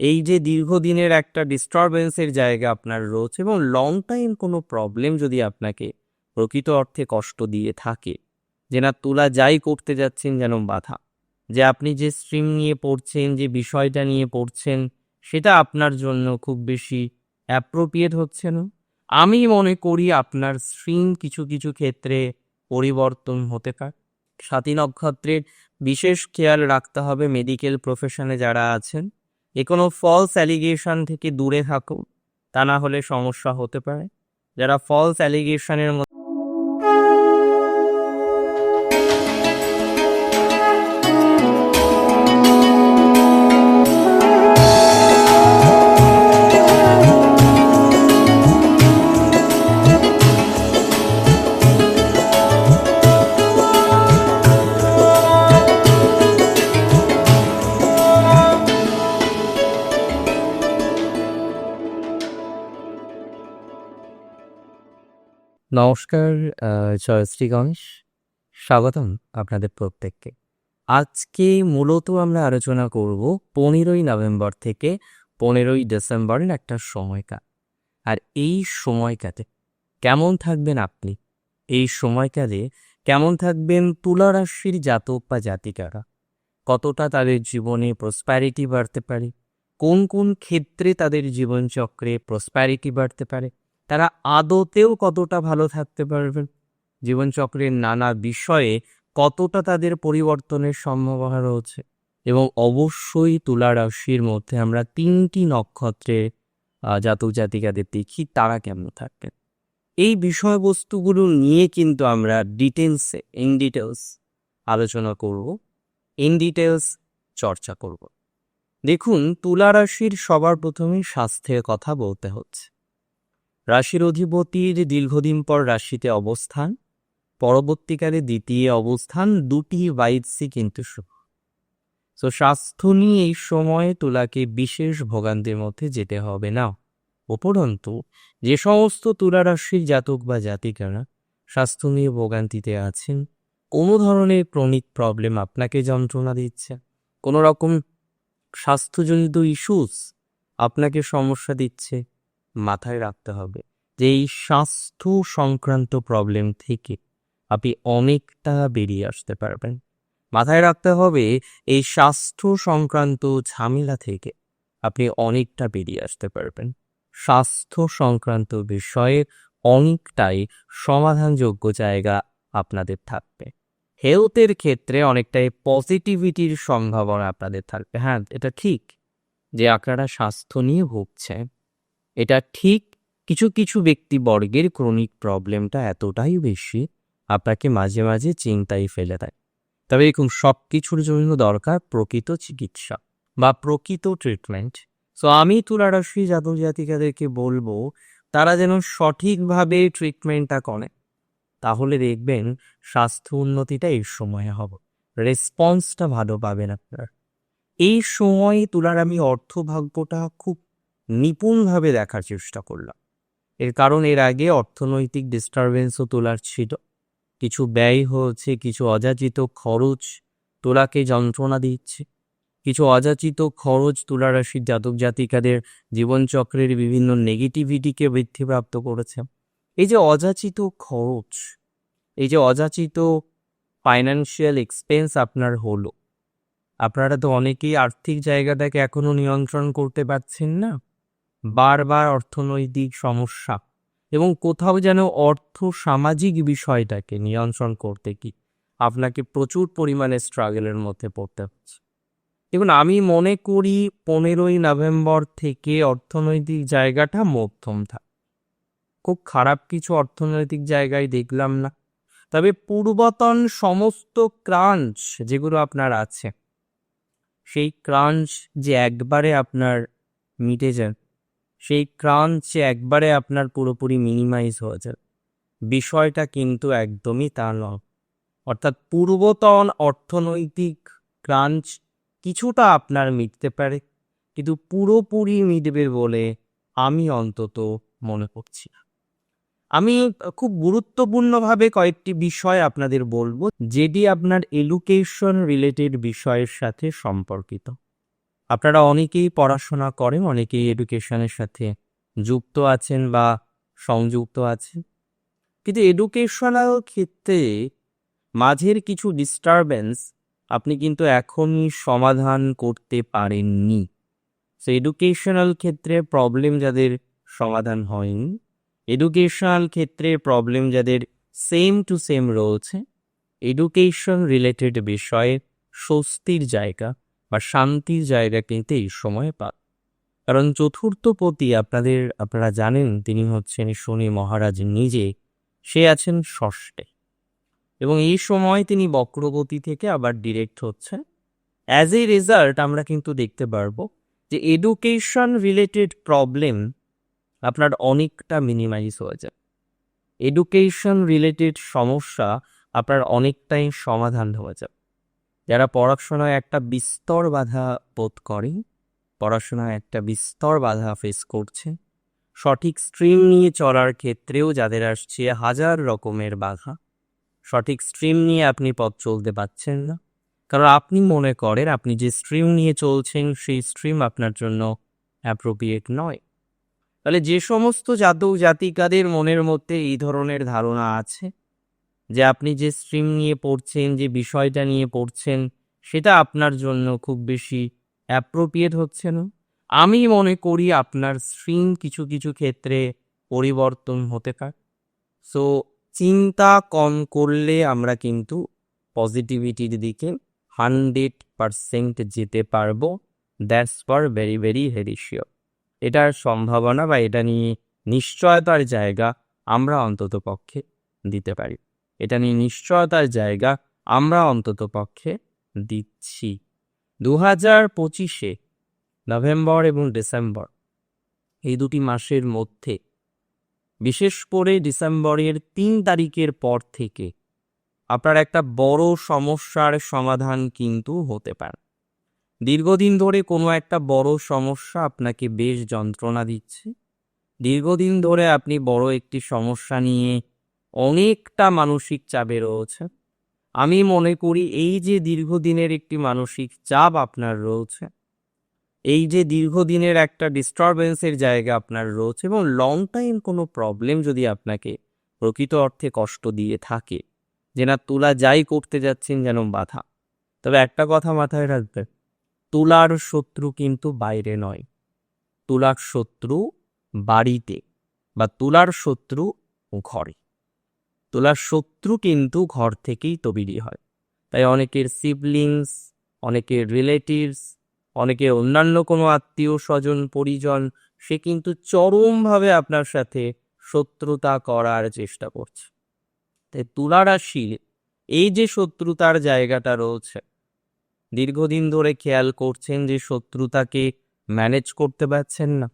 এই যে দীর্ঘদিনের একটা ডিস্টারবেন্সের জায়গা আপনার রয়েছে এবং লং টাইম কোনো প্রবলেম যদি আপনাকে প্রকৃত অর্থে কষ্ট দিয়ে থাকে, যে না তোলা যাই করতে যাচ্ছেন যেন বাধা, যে আপনি যে স্ট্রিম নিয়ে পড়ছেন, যে বিষয়টা নিয়ে পড়ছেন, সেটা আপনার জন্য খুব বেশি অ্যাপ্রোপ্রিয়েট হচ্ছে না। আমি মনে করি আপনার স্ট্রিম কিছু কিছু ক্ষেত্রে পরিবর্তন হতে পারে। সাতী নক্ষত্রের বিশেষ খেয়াল রাখতে হবে মেডিকেল প্রফেশনে যারা আছেন। এ কোনো ফলস অ্যালিগেশন থেকে দূরে থাকুন, তা না হলে সমস্যা হতে পারে। যারা ফলস অ্যালিগেশনের নমস্কার জয়শ্রী গণেশ। স্বাগতম আপনাদের প্রত্যেককে। আজকে মূলত আমরা আলোচনা করব পনেরোই নভেম্বর থেকে পনেরোই ডিসেম্বরের একটা সময়কাল। আর এই সময়কালে কেমন থাকবেন আপনি? এই সময়কালে কেমন থাকবেন তুলা রাশির জাতক বা জাতিকারা? কতটা তাদের জীবনে প্রসপ্যারিটি বাড়তে পারে? কোন কোন ক্ষেত্রে তাদের জীবনচক্রে প্রসপ্যারিটি বাড়তে পারে? তারা আদতেও কতটা ভালো থাকতে পারবেন? জীবনচক্রের নানা বিষয়ে কতটা তাদের পরিবর্তনের সম্ভাবনা রয়েছে? এবং অবশ্যই তুলা রাশির মধ্যে আমরা তিনটি নক্ষত্রে জাতক জাতিকাদের দেখি তারা কেমন থাকবেন? এই বিষয়বস্তুগুলো নিয়ে কিন্তু আমরা ডিটেলসে ইন ডিটেলস আলোচনা করব, ইন ডিটেলস চর্চা করব। দেখুন তুলা রাশির সবার প্রথমে স্বাস্থ্যের কথা বলতে হচ্ছে। রাশির অধিপতির দীর্ঘদিন পর রাশিতে অবস্থান, পরবর্তীকালে দ্বিতীয় অবস্থান, দুটি বাইটসই কিন্তু তো স্বাস্থ্য নিয়ে এই সময়ে তুলাকে বিশেষ ভোগান্তির মধ্যে যেতে হবে না। উপরন্তু, যে সমস্ত তুলা রাশির জাতক বা জাতিকারা স্বাস্থ্য নিয়ে ভোগান্তিতে আছেন, কোনো ধরনের ক্রনিক প্রবলেম আপনাকে যন্ত্রণা দিচ্ছে, কোনো রকম স্বাস্থ্যজনিত ইস্যুস আপনাকে সমস্যা দিচ্ছে মাথায় রাখতে হবে যে এই স্বাস্থ্য সংক্রান্ত প্রবলেম থেকে আপনি অনেকটা বেরিয়ে আসতে পারবেন। মাথায় রাখতে হবে এই স্বাস্থ্য সংক্রান্ত ঝামেলা থেকে আপনি অনেকটা বেরিয়ে আসতে পারবেন। স্বাস্থ্য সংক্রান্ত বিষয়ে অনেকটাই সমাধানযোগ্য জায়গা আপনাদের থাকবে। হেলথের ক্ষেত্রে অনেকটাই পজিটিভিটির সম্ভাবনা আপনাদের থাকবে। হ্যাঁ এটা ঠিক যে আপনারা স্বাস্থ্য নিয়ে ভুগছেন। এটা ঠিক কিছু কিছু ব্যক্তিবর্গের ক্রনিক প্রবলেমটা এতটাই বেশি আপনাকে মাঝে মাঝে চিন্তায় ফেলে দেয়। তবে দেখুন সব কিছুর জন্য দরকার প্রকৃত চিকিৎসা বা প্রকৃত ট্রিটমেন্ট সো আমি তুলারাশি জাতক জাতিকাদেরকে বলব, তারা যেন সঠিকভাবে ট্রিটমেন্টটা করে। তাহলে দেখবেন স্বাস্থ্য উন্নতিটা এই সময়ে হবে। রেসপন্সটা ভালো পাবেন আপনার। এই সময়ে তুলার আমি অর্থভাগ্যটা খুব নিপুণভাবে দেখার চেষ্টা করলাম। এর কারণ এর আগে অর্থনৈতিক ডিস্টারবেন্সও তোলার ছিল। কিছু ব্যয় হয়েছে, কিছু অযাচিত খরচ তোলাকে যন্ত্রণা দিচ্ছে। কিছু অযাচিত খরচ তুলা রাশির জাতক জাতিকাদের জীবনচক্রের বিভিন্ন নেগেটিভিটিকে বৃদ্ধিপ্রাপ্ত করেছে। এই যে অযাচিত খরচ, এই যে অযাচিত ফাইন্যান্সিয়াল এক্সপেন্স আপনার হলো। আপনারা তো অনেকেই আর্থিক জায়গাটাকে এখনও নিয়ন্ত্রণ করতে পারছেন না। বারবার অর্থনৈতিক সমস্যা এবং কোথাও যেন অর্থ সামাজিক বিষয়টাকে নিয়ন্ত্রণ করতে কি আপনাকে প্রচুর পরিমাণে স্ট্রাগলের মধ্যে পড়তে হচ্ছে। দেখুন, আমি মনে করি পনেরোই নভেম্বর থেকে অর্থনৈতিক জায়গাটা মধ্যম থাক। খুব খারাপ কিছু অর্থনৈতিক জায়গায় দেখলাম না। তবে পূর্বতন সমস্ত ক্রাঞ্চ যেগুলো আপনার আছে, সেই ক্রাঞ্চ যে একবারে আপনার মিটে যায় সেই ক্রাঞ্চ একবারে আপনার পুরোপুরি মিনিমাইজ হয়ে যায় বিষয়টা কিন্তু একদমই তা নয়। অর্থাৎ পূর্বতন অর্থনৈতিক ক্রাঞ্চ কিছুটা আপনার মিটতে পারে, কিন্তু পুরোপুরি মিটবে বলে আমি অন্তত মনে করছি না। আমি খুব গুরুত্বপূর্ণভাবে কয়েকটি বিষয় আপনাদের বলব, যেটি আপনার এডুকেশন রিলেটেড বিষয়ের সাথে সম্পর্কিত। আপনারা অনেকেই পড়াশোনা করেন, অনেকেই এডুকেশনের সাথে যুক্ত আছেন বা সংযুক্ত আছেন। কিন্তু এডুকেশনাল ক্ষেত্রে মাঝের কিছু ডিস্টারবেন্স আপনি কিন্তু এখনই সমাধান করতে পারেননি। সো এডুকেশনাল ক্ষেত্রে প্রবলেম যাদের সমাধান হয়নি। এডুকেশনাল ক্ষেত্রে প্রবলেম যাদের সেম টু সেম রয়েছে। এডুকেশন রিলেটেড বিষয়ে স্বস্তির জায়গা। বা শান্তির জায়গা কিন্তু এই সময় পান। কারণ চতুর্থ পতি আপনাদের, আপনারা জানেন, তিনি হচ্ছেন শনি মহারাজ নিজে, সে আছেন ষষ্ঠে। এবং এই সময় তিনি বক্রগতি থেকে আবার ডিরেক্ট হচ্ছেন। অ্যাজ এ রেজাল্ট আমরা কিন্তু দেখতে পারব যে এডুকেশন রিলেটেড প্রবলেম আপনার অনেকটা মিনিমাইজ হয়ে যায় এডুকেশন রিলেটেড সমস্যা আপনার অনেকটাই সমাধান হয়ে যাবে। যারা পড়াশোনায় একটা বিস্তর বাধা বোধ করে, পড়াশোনায় একটা বিস্তর বাধা ফেস করছে, সঠিক স্ট্রিম নিয়ে চলার ক্ষেত্রেও যাদের আসছে হাজার রকমের বাধা, সঠিক স্ট্রিম নিয়ে আপনি পথ চলতে পারছেন না। কারণ আপনি মনে করেন আপনি যে স্ট্রিম নিয়ে চলছেন, সেই স্ট্রিম আপনার জন্য অ্যাপ্রোপ্রিয়েট নয়। তাহলে যে সমস্ত জাতক জাতিকাদের মনের মধ্যে এই ধরনের ধারণা আছে যে আপনি যে স্ট্রিম নিয়ে পড়ছেন, যে বিষয়টা নিয়ে পড়ছেন, সেটা আপনার জন্য খুব বেশি অ্যাপ্রোপ্রিয়েট হচ্ছে না। আমি মনে করি আপনার স্ট্রিম কিছু কিছু ক্ষেত্রে পরিবর্তন হতে পারে। সো চিন্তা কম করলে আমরা কিন্তু পজিটিভিটির দিকে হান্ড্রেড পারসেন্ট যেতে পারব। দ্যাটস ফর ভেরি ভেরি হেরিশিওর এটার সম্ভাবনা বা এটা নিয়ে নিশ্চয়তার জায়গা আমরা অন্তত পক্ষে দিতে পারি। এটা নিয়ে নিশ্চয়তার জায়গা আমরা অন্তত পক্ষে দিচ্ছি। দু হাজার পঁচিশে নভেম্বর এবং ডিসেম্বর, এই দুটি মাসের মধ্যে, বিশেষ করে ডিসেম্বরের তিন তারিখের পর থেকে, আপনার একটা বড় সমস্যার সমাধান কিন্তু হতে পারে। দীর্ঘদিন ধরে কোনো একটা বড় সমস্যা আপনাকে বেশ যন্ত্রণা দিচ্ছে। দীর্ঘদিন ধরে আপনি বড় একটি সমস্যা নিয়ে অনেকটা মানসিক চাপে রয়েছে। আমি মনে করি এই যে দীর্ঘদিনের একটি মানসিক চাপ আপনার রয়েছে, এই যে দীর্ঘদিনের একটা ডিস্টারবেন্সের জায়গা আপনার রয়েছে এবং লং টাইম কোনো প্রবলেম যদি আপনাকে প্রকৃত অর্থে কষ্ট দিয়ে থাকে, যে না তুলা যাই করতে যাচ্ছেন যেন বাধা। তবে একটা কথা মাথায় রাখবেন, তুলার শত্রু কিন্তু বাইরে নয়। তুলার শত্রু বাড়িতে বা তুলার শত্রু ঘরে। তুলার শত্রু কিন্তু ঘর থেকেই তৈরি হয়। তাই অনেকের সিবলিংস অনেকের রিলেটিভস অনেকের অন্যান্য কোনো আত্মীয়, স্বজন, পরিজন, সে কিন্তু চরমভাবে আপনার সাথে শত্রুতা করার চেষ্টা করছে। তাই তুলা রাশির এই যে শত্রুতার জায়গাটা রয়েছে, দীর্ঘদিন ধরে খেয়াল করছেন যে শত্রুতাকে ম্যানেজ করতে পারছেন না,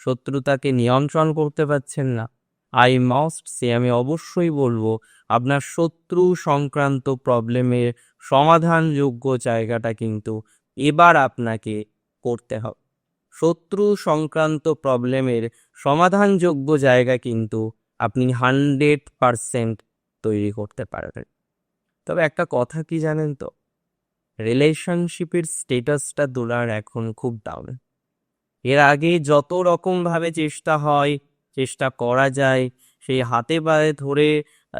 শত্রুতাকে নিয়ন্ত্রণ করতে পারছেন না আই মাস্ট সে আমি অবশ্যই বলব, আপনার শত্রু সংক্রান্ত প্রবলেমের সমাধানযোগ্য জায়গাটা কিন্তু এবার আপনাকে করতে হবে। শত্রু সংক্রান্ত প্রবলেমের সমাধানযোগ্য জায়গা কিন্তু আপনি হান্ড্রেড পারসেন্ট তৈরি করতে পারবেন। তবে একটা কথা কি জানেন তো? রিলেশনশিপের স্টেটাসটা তোলার এখন খুব ডাউন এর আগে যত রকমভাবে চেষ্টা হয় চেষ্টা করা যায়, সেই হাতে পায়ে ধরে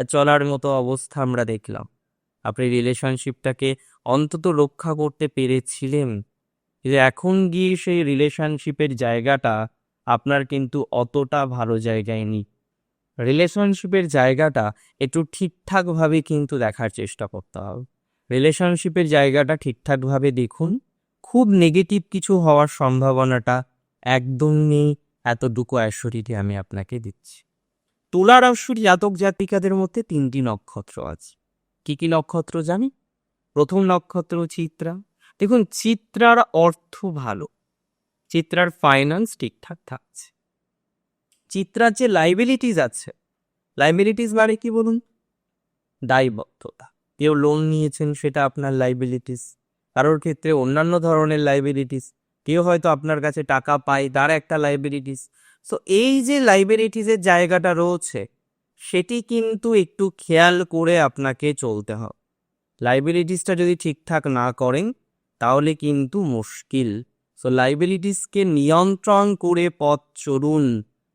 চলার মতো অবস্থা আমরা দেখলাম। আপনি রিলেশনশিপটাকে অন্তত রক্ষা করতে পেরেছিলেন। যে এখন গিয়ে সেই রিলেশনশিপের জায়গাটা আপনার কিন্তু অতটা ভালো জায়গায় নেই। রিলেশনশিপের জায়গাটা একটু ঠিকঠাকভাবে কিন্তু দেখার চেষ্টা করতে হবে। রিলেশনশিপের জায়গাটা ঠিকঠাকভাবে দেখুন। খুব নেগেটিভ কিছু হওয়ার সম্ভাবনাটা একদম নেই এতটুকু অ্যাসরিটি আমি আপনাকে দিচ্ছি। তুলা রাশির জাতক জাতিকাদের মধ্যে তিনটি নক্ষত্র আছে। কি কি নক্ষত্র জানি? প্রথম নক্ষত্র চিত্রা। দেখুন, চিত্রার অর্থ ভালো। চিত্রার ফাইন্যান্স ঠিকঠাক থাকছে। চিত্রার যে লাইবিলিটিস আছে লাইবিলিটিস মানে কি বলুন? দায়বদ্ধতা। কেউ লোন নিয়েছেন, সেটা আপনার লাইবিলিটিস কারোর ক্ষেত্রে অন্যান্য ধরনের লাইবিলিটিস কেউ হয়তো আপনার কাছে টাকা পায়, তার একটা লাইবিলিটিস সো এই যে লাইবিলিটিসের জায়গাটা রয়েছে, সেটি কিন্তু একটু খেয়াল করে আপনাকে চলতে হবে লাইবিলিটিসটা যদি ঠিকঠাক না করেন, তাহলে কিন্তু মুশকিল। সো লাইবিলিটিসকে নিয়ন্ত্রণ করে পথ চলুন।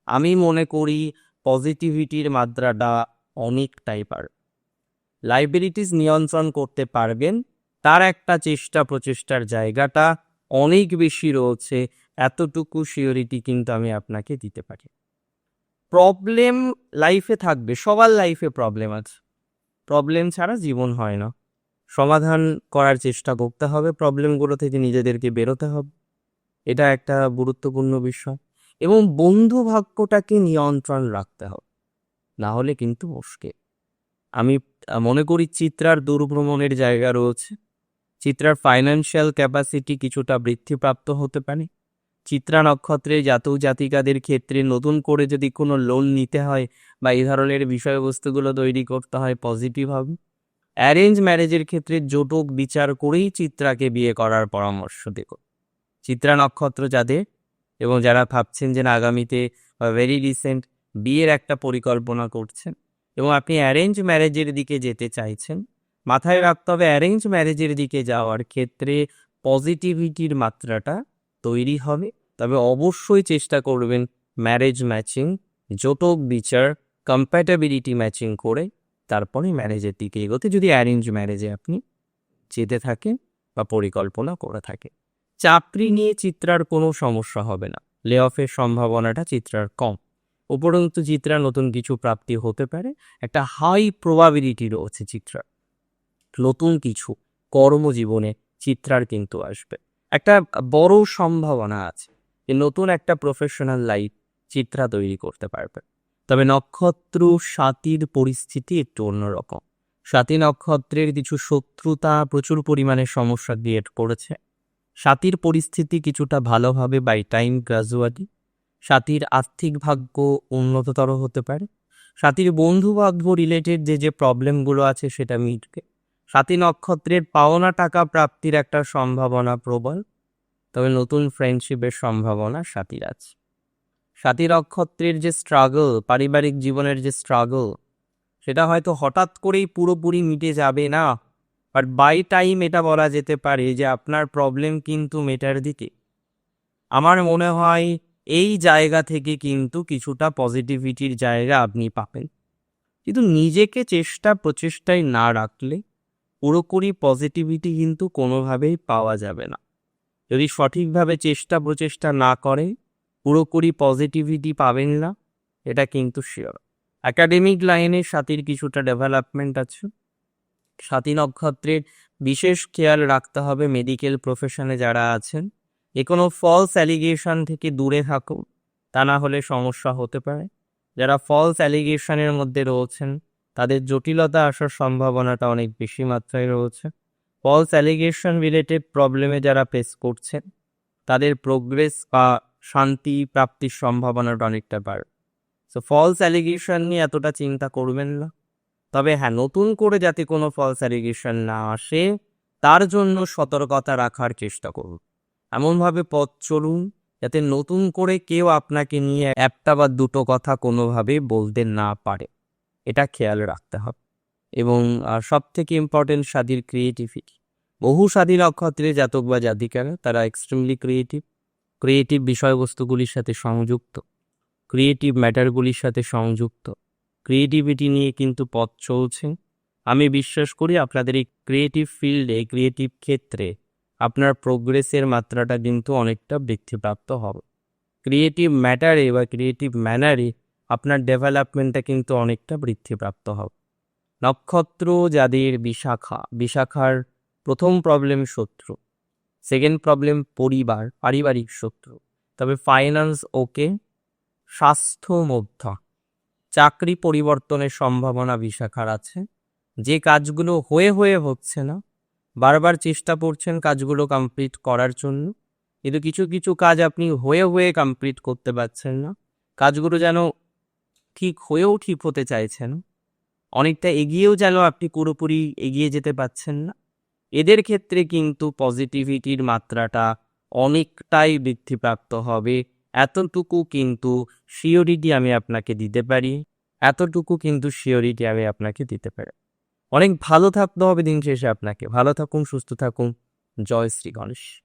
আমি মনে করি পজিটিভিটির মাত্রাটা অনেকটাই পার। লাইবিলিটিস নিয়ন্ত্রণ করতে পারবেন, তার একটা চেষ্টা প্রচেষ্টার জায়গাটা অনেক বেশি রয়েছে, এতটুকু সিওরিটি কিন্তু আমি আপনাকে দিতে পারি। প্রবলেম লাইফে থাকবে, সবার লাইফে প্রবলেম আছে। প্রবলেম ছাড়া জীবন হয় না। সমাধান করার চেষ্টা করতে হবে প্রবলেমগুলো থেকে নিজেদেরকে বেরোতে হবে। এটা একটা গুরুত্বপূর্ণ বিষয়। এবং বন্ধু ভাগ্যটাকে নিয়ন্ত্রণ রাখতে হবে। না হলে কিন্তু মুশকিল। আমি মনে করি চিত্রার দুর্ভ্রমণের জায়গা রয়েছে। চিত্রার ফাইন্যান্সিয়াল ক্যাপাসিটি কিছুটা বৃদ্ধিপ্রাপ্ত হতে পারে। চিত্রা নক্ষত্রে জাতক জাতিকাদের ক্ষেত্রে নতুন করে যদি কোনো লোন নিতে হয় বা এই ধরনের বিষয়বস্তুগুলো তৈরি করতে হয় পজিটিভ হবে। অ্যারেঞ্জ ম্যারেজের ক্ষেত্রে জোটক বিচার করেই চিত্রাকে বিয়ে করার পরামর্শ দেব। চিত্রা নক্ষত্র যাদের এবং যারা ভাবছেন যে আগামীতে ভেরি রিসেন্ট বিয়ের একটা পরিকল্পনা করছেন এবং আপনি অ্যারেঞ্জ ম্যারেজের দিকে যেতে চাইছেন মাথায় রাখতে হবে অ্যারেঞ্জ ম্যারেজের দিকে যাওয়ার ক্ষেত্রে পজিটিভিটির মাত্রাটা তৈরি হবে। তবে অবশ্যই চেষ্টা করবেন ম্যারেজ ম্যাচিং জটক বিচার কম্প্যাটাবিলিটি ম্যাচিং করে তারপরে ম্যারেজের দিকে এগোতে। যদি অ্যারেঞ্জ ম্যারেজে আপনি যেতে থাকেন বা পরিকল্পনা করে থাকেন। চাকরি নিয়ে চিত্রার কোনো সমস্যা হবে না। লে অফের সম্ভাবনাটা চিত্রার কম। উপরন্তু চিত্রা নতুন কিছু প্রাপ্তি হতে পারে। একটা হাই প্রবাবিলিটি রয়েছে চিত্রার। নতুন কিছু কর্মজীবনে চিত্রার কিন্তু আসবে। একটা বড় সম্ভাবনা আছে যে নতুন একটা প্রফেশনাল লাইফ চিত্রা তৈরি করতে পারবে। তবে নক্ষত্র সাতির পরিস্থিতি একটু অন্যরকম। সাতী নক্ষত্রের কিছু শত্রুতা প্রচুর পরিমাণে সমস্যা ক্রিয়েট করেছে সাতির পরিস্থিতি কিছুটা ভালোভাবে বাই টাইম গ্রাজুয়ালি সাতির আর্থিক ভাগ্য উন্নততর হতে পারে। সাতির বন্ধু ভাগ্য রিলেটেড যে যে প্রবলেমগুলো আছে সেটা মিটবে। সাতী নক্ষত্রের পাওনা টাকা প্রাপ্তির একটা সম্ভাবনা প্রবল। তবে নতুন ফ্রেন্ডশিপের সম্ভাবনা সাথীর আছে। সাথী নক্ষত্রের যে স্ট্রাগল পারিবারিক জীবনের যে স্ট্রাগল সেটা হয়তো হঠাৎ করেই পুরোপুরি মিটে যাবে না। বাট বাই টাইম এটা বলা যেতে পারে যে আপনার প্রবলেম কিন্তু মেটার দিকে। আমার মনে হয় এই জায়গা থেকে কিন্তু কিছুটা পজিটিভিটির জায়গা আপনি পাবেন। কিন্তু নিজেকে চেষ্টা প্রচেষ্টায় না রাখলে পুরোপুরি পজিটিভিটি কিন্তু কোনোভাবেই পাওয়া যাবে না। যদি সঠিকভাবে চেষ্টা প্রচেষ্টা না করে, পুরোপুরি পজিটিভিটি পাবেন না, এটা কিন্তু শিওর একাডেমিক লাইনে সাথীর কিছুটা ডেভেলপমেন্ট আছে। সাথী নক্ষত্রের বিশেষ খেয়াল রাখতে হবে মেডিকেল প্রফেশনে যারা আছেন। যে কোনো ফলস অ্যালিগেশন থেকে দূরে থাকুন, তা না হলে সমস্যা হতে পারে। যারা ফলস অ্যালিগেশনের মধ্যে রয়েছেন তাদের জটিলতা আসার সম্ভাবনাটা অনেক বেশি মাত্রায় রয়েছে। ফলস অ্যালিগেশন রিলেটেড প্রবলেমে যারা ফেস করছেন, তাদের প্রোগ্রেস বা শান্তি প্রাপ্তির সম্ভাবনাটা অনেকটা বাড়ে। সো ফলস অ্যালিগেশন নিয়ে এতটা চিন্তা করবেন না। তবে হ্যাঁ নতুন করে যাতে কোনো ফলস অ্যালিগেশন না আসে, তার জন্য সতর্কতা রাখার চেষ্টা করুন। এমনভাবে পথ চলুন, যাতে নতুন করে কেউ আপনাকে নিয়ে একটা বা দুটো কথা কোনোভাবে বলতে না পারে। এটা খেয়াল রাখতে হবে। এবং সব থেকে ইম্পর্টেন্ট স্বাধীর ক্রিয়েটিভিটি বহু স্বাধীন নক্ষত্রে জাতক বা জাতিকারা, তারা এক্সট্রিমলি ক্রিয়েটিভ ক্রিয়েটিভ বিষয়বস্তুগুলির সাথে সংযুক্ত। ক্রিয়েটিভ ম্যাটারগুলির সাথে সংযুক্ত। ক্রিয়েটিভিটি নিয়ে কিন্তু পথ চলছে। আমি বিশ্বাস করি আপনাদের এই ক্রিয়েটিভ ফিল্ডে ক্রিয়েটিভ ক্ষেত্রে আপনার প্রোগ্রেসের মাত্রাটা কিন্তু অনেকটা বৃদ্ধিপ্রাপ্ত হবে। ক্রিয়েটিভ ম্যাটারে বা ক্রিয়েটিভ ম্যানারে আপনার ডেভেলপমেন্টটা কিন্তু অনেকটা বৃদ্ধিপ্রাপ্ত হবে। নক্ষত্র যাদের বিশাখা, বিশাখার প্রথম প্রবলেম শত্রু। সেকেন্ড প্রবলেম পরিবার, পারিবারিক শত্রু। তবে ফাইন্যান্স ওকে স্বাস্থ্য মধ্যম চাকরি পরিবর্তনের সম্ভাবনা বিশাখার আছে। যে কাজগুলো হয়ে হয়ে হচ্ছে না, বারবার চেষ্টা করছেন কাজগুলো কমপ্লিট করার জন্য, কিন্তু কিছু কিছু কাজ আপনি হয়ে হয়ে কমপ্লিট করতে পারছেন না। কাজগুলো যেন ঠিক হয়েও ঠিক হতে চাইছেন। অনেকটা এগিয়েও যেন আপনি পুরোপুরি এগিয়ে যেতে পারছেন না। এদের ক্ষেত্রে কিন্তু পজিটিভিটির মাত্রাটা অনেকটাই বৃদ্ধিপ্রাপ্ত হবে। এতটুকু কিন্তু শিওরিটি আমি আপনাকে দিতে পারি। এতটুকু কিন্তু শিওরিটি আমি আপনাকে দিতে পারি। অনেক ভালো থাকতে হবে দিন শেষে আপনাকে। ভালো থাকুন, সুস্থ থাকুন। জয় শ্রী গণেশ।